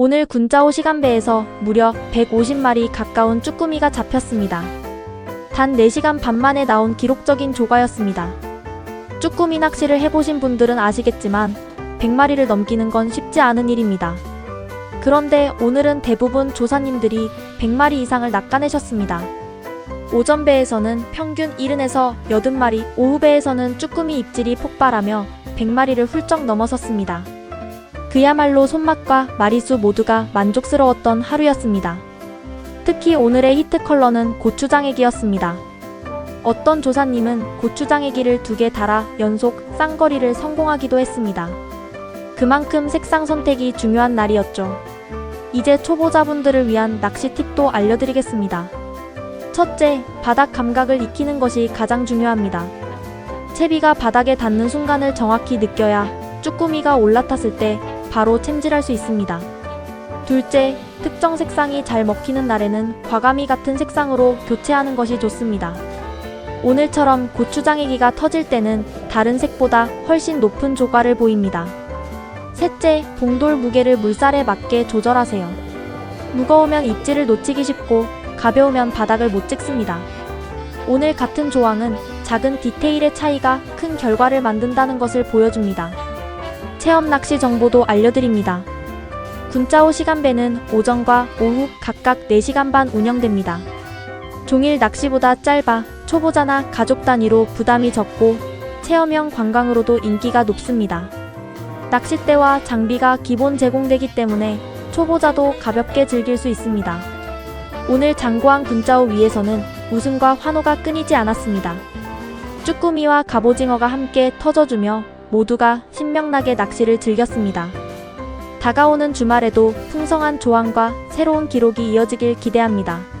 오늘 군자호 시간배에서 무려 150마리 가까운 쭈꾸미가 잡혔습니다. 단 4시간 반 만에 나온 기록적인 조과였습니다. 쭈꾸미 낚시를 해보신 분들은 아시겠지만 100마리를 넘기는 건 쉽지 않은 일입니다. 그런데 오늘은 대부분 조사님들이 100마리 이상을 낚아내셨습니다. 오전배에서는 평균 70에서 80마리, 오후배에서는 쭈꾸미 입질이 폭발하며 100마리를 훌쩍 넘어섰습니다. 그야말로 손맛과 마리수 모두가 만족스러웠던 하루였습니다. 특히 오늘의 히트 컬러는 고추장애기였습니다. 어떤 조사님은 고추장애기를 두 개 달아 연속 쌍거리를 성공하기도 했습니다. 그만큼 색상 선택이 중요한 날이었죠. 이제 초보자분들을 위한 낚시 팁도 알려드리겠습니다. 첫째, 바닥 감각을 익히는 것이 가장 중요합니다. 채비가 바닥에 닿는 순간을 정확히 느껴야 쭈꾸미가 올라탔을 때 바로 챔질할 수 있습니다. 둘째, 특정 색상이 잘 먹히는 날에는 과감히 같은 색상으로 교체하는 것이 좋습니다. 오늘처럼 고추장애기가 터질 때는 다른 색보다 훨씬 높은 조과를 보입니다. 셋째, 봉돌 무게를 물살에 맞게 조절하세요. 무거우면 입질을 놓치기 쉽고 가벼우면 바닥을 못 찍습니다. 오늘 같은 조항은 작은 디테일의 차이가 큰 결과를 만든다는 것을 보여줍니다. 체험 낚시 정보도 알려드립니다. 군자호 시간배는 오전과 오후 각각 4시간 반 운영됩니다. 종일 낚시보다 짧아 초보자나 가족 단위로 부담이 적고 체험형 관광으로도 인기가 높습니다. 낚싯대와 장비가 기본 제공되기 때문에 초보자도 가볍게 즐길 수 있습니다. 오늘 장고한 군자호 위에서는 웃음과 환호가 끊이지 않았습니다. 쭈꾸미와 갑오징어가 함께 터져주며 모두가 신명나게 낚시를 즐겼습니다. 다가오는 주말에도 풍성한 조항과 새로운 기록이 이어지길 기대합니다.